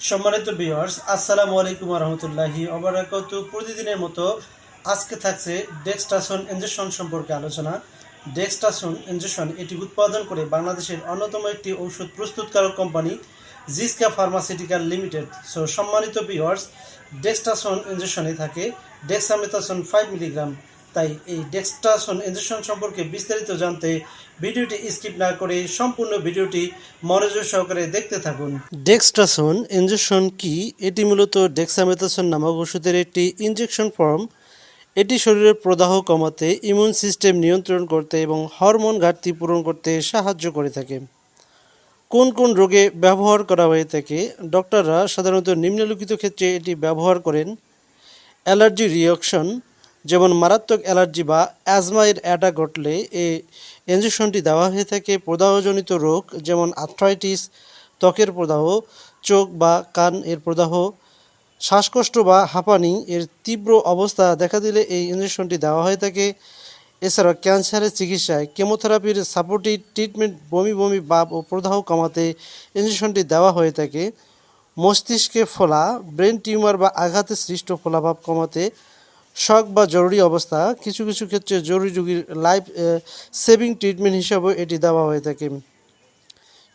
সম্মানিত ভিউয়ার্স আসসালামু আলাইকুম রহমতুল্লাহি অবরাকাতু প্রতিদিনের মতো আজকে থাকছে ডেক্সটাসন ইঞ্জেকশন সম্পর্কে আলোচনা। ডেক্সটাসন ইঞ্জেকশন এটি উৎপাদন করে বাংলাদেশের অন্যতম একটি ঔষধ প্রস্তুতকারক কোম্পানি জিসকা ফার্মাসিউটিক্যাল লিমিটেড সো সম্মানিত ভিউয়ার্স ডেক্সটাসন ইঞ্জেকশনে থাকে ডেক্সামেথাসন ফাইভ মিলিগ্রাম তাই এই ডেক্সটাসন ইঞ্জেকশন সম্পর্কে বিস্তারিত জানতে ভিডিওটি স্কিপ না করে সম্পূর্ণ ভিডিওটি মনোযোগ সহকারে দেখতে থাকুন। ডেক্সটাসন ইঞ্জেকশন কি? এটি মূলত ডেক্সামেথাসন নামক ওষুধের একটি ইনজেকশন ফর্ম। এটি শরীরের প্রদাহ কমাতে, ইমিউন সিস্টেম নিয়ন্ত্রণ করতে এবং হরমোন ঘাটতি পূরণ করতে সাহায্য করে থাকে। কোন কোন রোগে ব্যবহার করা হয়ে থাকে? ডক্টররা সাধারণত নিম্নলিখিত ক্ষেত্রে এটি ব্যবহার করেন। অ্যালার্জি রিয়াকশন যেমন মারাত্মক অ্যালার্জি বা অ্যাজমায়ের অ্যাটাক ঘটলে এই ইঞ্জেকশনটি দেওয়া হয়ে থাকে প্রদাহজনিত রোগ, যেমন আর্থ্রাইটিস, ত্বকের প্রদাহ, চোখ বা কান এর প্রদাহ, শ্বাসকষ্ট বা হাঁপানি এর তীব্র অবস্থা দেখা দিলে এই ইঞ্জেকশনটি দেওয়া হয়ে থাকে। এছাড়া ক্যান্সারের চিকিৎসায় কেমোথেরাপির সাপোর্টিভ ট্রিটমেন্ট বমি বমি বাপ ও প্রদাহ কমাতে ইঞ্জেকশনটি দেওয়া হয়ে থাকে। মস্তিষ্কে ফোলা, ব্রেন টিউমার বা আঘাতে সৃষ্ট ফোলাভাব কমাতে শক বা জরুরি অবস্থা, কিছু কিছু ক্ষেত্রে জরুরি রোগীর লাইফ সেভিং ট্রিটমেন্ট হিসাবেও এটি দেওয়া হয়ে থাকে।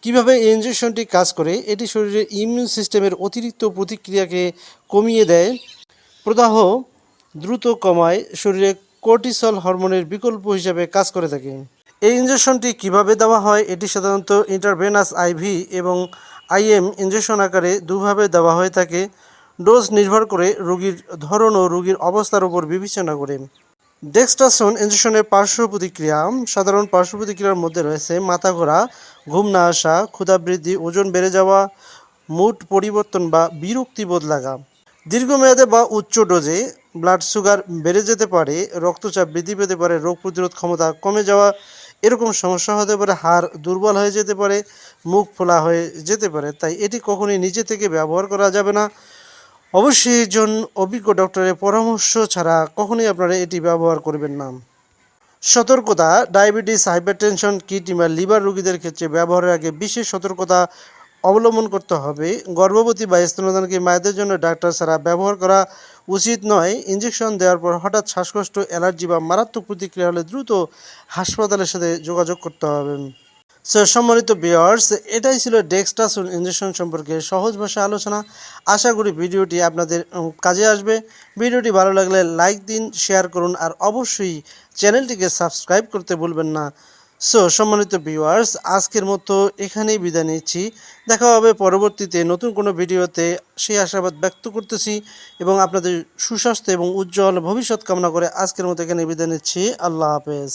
কীভাবে ইঞ্জেকশনটি কাজ করে? এটি শরীরের ইমিউন সিস্টেমের অতিরিক্ত প্রতিক্রিয়াকে কমিয়ে দেয়। প্রদাহ দ্রুত কমায়, শরীরে কোর্টিসল হরমোনের বিকল্প হিসাবে কাজ করে থাকে। এই ইঞ্জেকশনটি কীভাবে দেওয়া হয়? এটি সাধারণত ইন্টারভেনাস আইভি এবং আইএম ইঞ্জেকশন আকারে দুভাবে দেওয়া হয়ে থাকে। ডোজ নির্ভর করে রোগীর ধরন ও রোগীর অবস্থার উপর বিবেচনা করে। ডেক্সটাসন ইঞ্জেকশনের পার্শ্ব প্রতিক্রিয়া, সাধারণ পার্শ্ব প্রতিক্রিয়ার মধ্যে রয়েছে মাথা ঘোরা, ঘুম না আসা, ক্ষুধা বৃদ্ধি, ওজন বেড়ে যাওয়া, মুড পরিবর্তন বা বিরক্তিবোধ লাগা। দীর্ঘমেয়াদে বা উচ্চ ডোজে ব্লাড সুগার বেড়ে যেতে পারে, রক্তচাপ বৃদ্ধি পেতে পারে, রোগ প্রতিরোধ ক্ষমতা কমে যাওয়া, এরকম সমস্যা হতে পারে, হাড় দুর্বল হয়ে যেতে পারে, মুখ ফোলা হয়ে যেতে পারে, তাই এটি কখনোই নিজে থেকে ব্যবহার করা যাবে না। অবশ্যই একজন অভিজ্ঞ ডক্টরের পরামর্শ ছাড়া কখনোই আপনারা এটি ব্যবহার করবেন না। সতর্কতা, ডায়াবেটিস, হাইপারটেনশন কিংবা লিভার রোগীদের ক্ষেত্রে ব্যবহারের আগে বিশেষ সতর্কতা অবলম্বন করতে হবে। গর্ভবতী বা স্তনদানকে মায়েদের জন্য ডাক্তার ছাড়া ব্যবহার করা উচিত নয়। ইঞ্জেকশন দেওয়ার পর হঠাৎ শ্বাসকষ্ট, অ্যালার্জি বা মারাত্মক প্রতিক্রিয়া হলে দ্রুত হাসপাতালের সাথে যোগাযোগ করতে হবে। সো সম্মানিত বিয়ার্স এটাই ছিল ডেক্সটাসন ইঞ্জেকশন সম্পর্কে সহজ ভাষায় আলোচনা। আশা করি ভিডিওটি আপনাদের কাজে আসবে। ভিডিওটি ভালো লাগলে লাইক দিন শেয়ার করুন, আর অবশ্যই চ্যানেলটিকে সাবস্ক্রাইব করতে ভুলবেন না। সো সম্মানিত ভিউয়ার্স আজকের মতো এখানেই বিদায় নিচ্ছি। দেখা হবে পরবর্তীতে নতুন কোনো ভিডিওতে। সেই আশাবাদ ব্যক্ত করতেছি এবং আপনাদের সুস্বাস্থ্য এবং উজ্জ্বল ভবিষ্যৎ কামনা করে আজকের মতো এখানে বিদায় নিচ্ছি। আল্লাহ হাফেজ।